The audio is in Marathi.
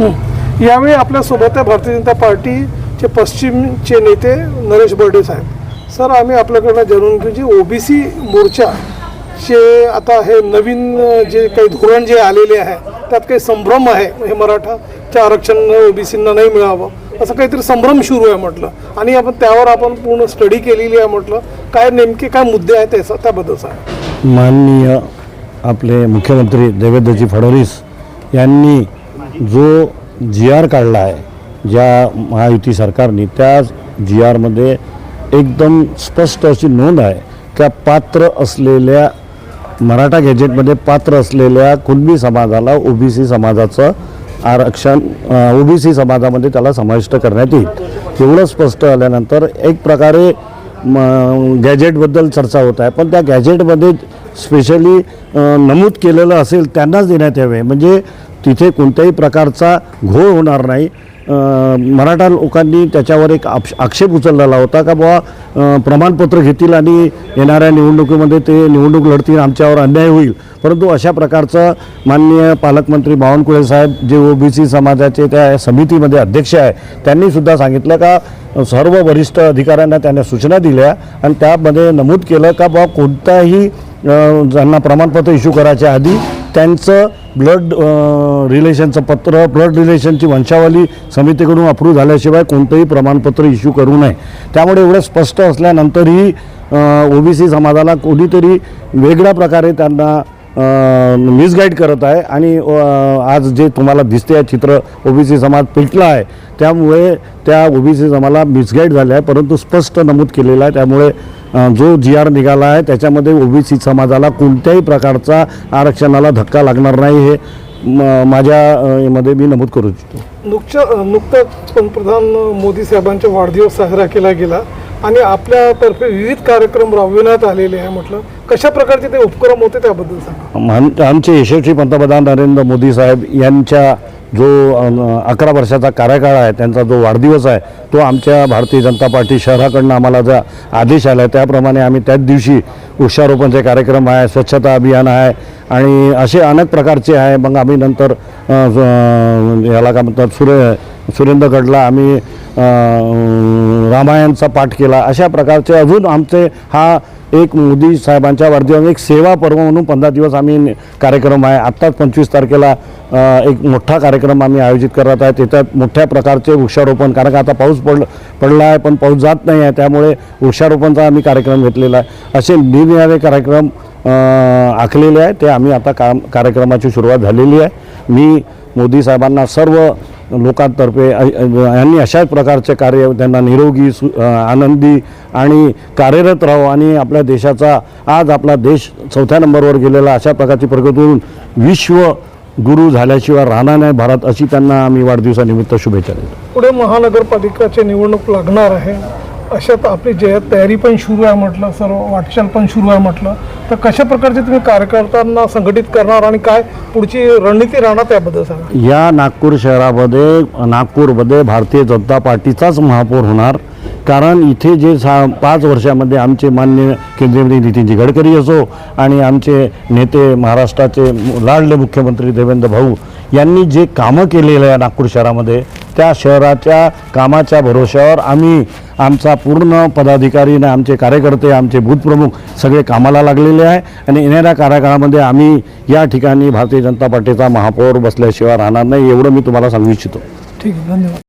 यावेळी आपल्यासोबत आहे भारतीय जनता पार्टीचे पश्चिमचे नेते नरेश बर्डे साहेब. सर आम्ही आपल्याकडनं जाणून घेऊ जे ओबीसी मोर्चाचे आता हे नवीन जे काही धोरण जे आलेले आहे त्यात काही संभ्रम आहे हे मराठाच्या आरक्षण ओबीसींना नाही मिळावं असं काहीतरी संभ्रम सुरू आहे म्हटलं. आणि आपण त्यावर आपण पूर्ण स्टडी केलेली आहे म्हटलं. काय नेमके काय मुद्दे आहेत त्याचा त्याबद्दल सांगा. माननीय आपले मुख्यमंत्री देवेंद्रजी फडणवीस यांनी जो जी आर काढला आहे ज्या महायुती सरकारने त्या जी आरमध्ये एकदम स्पष्ट अशी नोंद आहे त्या पात्र असलेल्या मराठा गॅजेटमध्ये पात्र असलेल्या कुणबी समाजाला ओबीसी समाजाचं आरक्षण ओबीसी समाजामध्ये त्याला समाविष्ट करण्यात येईल? एवढं स्पष्ट आल्यानंतर एक प्रकारे म गॅजेटबद्दल चर्चा होत आहे. पण त्या गॅजेटमध्ये स्पेशली नमूद केलेलं असेल त्यांनाच देण्यात यावे. म्हणजे तिथे कोणत्याही प्रकारचा घोळ होणार नाही. मराठा लोकांनी त्याच्यावर एक आक्ष आक्षेप उचललेला होता का बुवा प्रमाणपत्र घेतील आणि येणाऱ्या निवडणुकीमध्ये ते निवडणूक लढतील आमच्यावर अन्याय होईल. परंतु अशा प्रकारचं माननीय पालकमंत्री बावनकुळे साहेब जे ओबीसी समाजाचे त्या समितीमध्ये अध्यक्ष आहे त्यांनीसुद्धा सांगितलं का सर्व वरिष्ठ अधिकाऱ्यांना त्यांना सूचना दिल्या आणि त्यामध्ये नमूद केलं का बुवा कोणताही ज्यांना प्रमाणपत्र इश्यू करायच्या आधी त्यांचं ब्लड रिलेशनचं पत्र ब्लड रिलेशनची वंशावली समितीकडून अप्रूव्ह झाल्याशिवाय कोणतंही प्रमाणपत्र इश्यू करू नये. त्यामुळे एवढं स्पष्ट असल्यानंतरही ओबीसी समाजाला कोणीतरी वेगळ्या प्रकारे त्यांना मिसगाईड करत आहे आणि आज जे तुम्हाला दिसते आहे चित्र ओबीसी समाज पेटला आहे त्यामुळे त्या ओबीसी समाजाला मिसगाईड झाले आहे परंतु स्पष्ट नमूद केलेलं आहे. त्यामुळे जो जी आर निघाला आहे त्याच्यामध्ये ओबीसी समाजाला कोणत्याही प्रकारचा आरक्षणाला धक्का लागणार नाही हे माझ्या मध्ये मी नमूद करू इच्छितो. नुकच्या नुकताच पंतप्रधान मोदी साहेबांचा वाढदिवस साजरा केला गेला आणि आपल्यातर्फे विविध कार्यक्रम राबविण्यात आलेले आहे म्हटलं. कशा प्रकारचे ते उपक्रम होते त्याबद्दल सांगा. आम- आमचे यशस्वी पंतप्रधान नरेंद्र मोदी साहेब यांच्या जो अकरा वर्षाचा कार्यकाळ आहे त्यांचा जो वाढदिवस आहे तो आमच्या भारतीय जनता पार्टी शहराकडनं आम्हाला जो आदेश आला आहे त्याप्रमाणे आम्ही त्याच दिवशी वृक्षारोपणचे कार्यक्रम आहे स्वच्छता अभियान आहे आणि असे अनेक प्रकारचे आहे. मग आम्ही नंतर याला काय म्हणतात सुरे सुरेंद्रगडला आम्ही रामायणचा पाठ केला. अशा प्रकारचे अजून आमचे हा एक मोदी साहेबांच्या वाढदिवस एक सेवा पर्व म्हणून पंधरा दिवस आम्ही कार्यक्रम आहे. आत्ताच पंचवीस तारखेला एक मोठा कार्यक्रम आम्ही आयोजित करत आहे. त्याच्यात मोठ्या प्रकारचे वृक्षारोपण कारण का आता पाऊस पड पडला आहे पण पाऊस जात नाही आहे. त्यामुळे वृक्षारोपणचा आम्ही कार्यक्रम घेतलेला आहे. असे निरनिराळे कार्यक्रम आखलेले आहे. ते आम्ही आता काम कार्यक्रमाची सुरुवात झालेली आहे. मी मोदी साहेबांना सर्व लोकांतर्फे यांनी अशाच प्रकारचे कार्य त्यांना निरोगी सु आनंदी आणि कार्यरत राहो आणि आपल्या देशाचा आज आपला देश चौथ्या नंबरवर गेलेला अशा प्रकारची प्रगती होऊन विश्व गुरु झाल्याशिवाय राहणार नाही भारत अशी त्यांना आम्ही वाढदिवसानिमित्त शुभेच्छा देतो. पुढे महानगरपालिकाची निवडणूक लागणार आहे. अशात आपली जे तयारी पण सुरू आहे म्हटलं सर्व वाटचाल पण सुरू आहे म्हटलं. तर कशा प्रकारचे तुम्ही कार्यकर्त्यांना संघटित करणार आणि काय पुढची रणनीती राहणार त्याबद्दल सांगा. या नागपूर शहरामध्ये नागपूरमध्ये भारतीय जनता पार्टीचाच महापौर होणार. कारण इथे जे सा पाच वर्षामध्ये आमचे मान्य केंद्रीय मंत्री नितीनजी गडकरी असो आणि आमचे नेते महाराष्ट्राचे लाडले मुख्यमंत्री देवेंद्र भाऊ यांनी जे कामं केलेलं आहे नागपूर शहरामध्ये त्या शहराच्या कामाच्या भरोश्यावर आम्ही आमचा पूर्ण पदाधिकारी आणि आमचे कार्यकर्ते आमचे बूथप्रमुख सगळे कामाला लागलेले आहे. आणि येणाऱ्या कार्यकाळामध्ये आम्ही या ठिकाणी भारतीय जनता पार्टीचा महापौर बसल्याशिवाय राहणार नाही एवढं मी तुम्हाला सांगू इच्छितो. ठीक आहे धन्यवाद.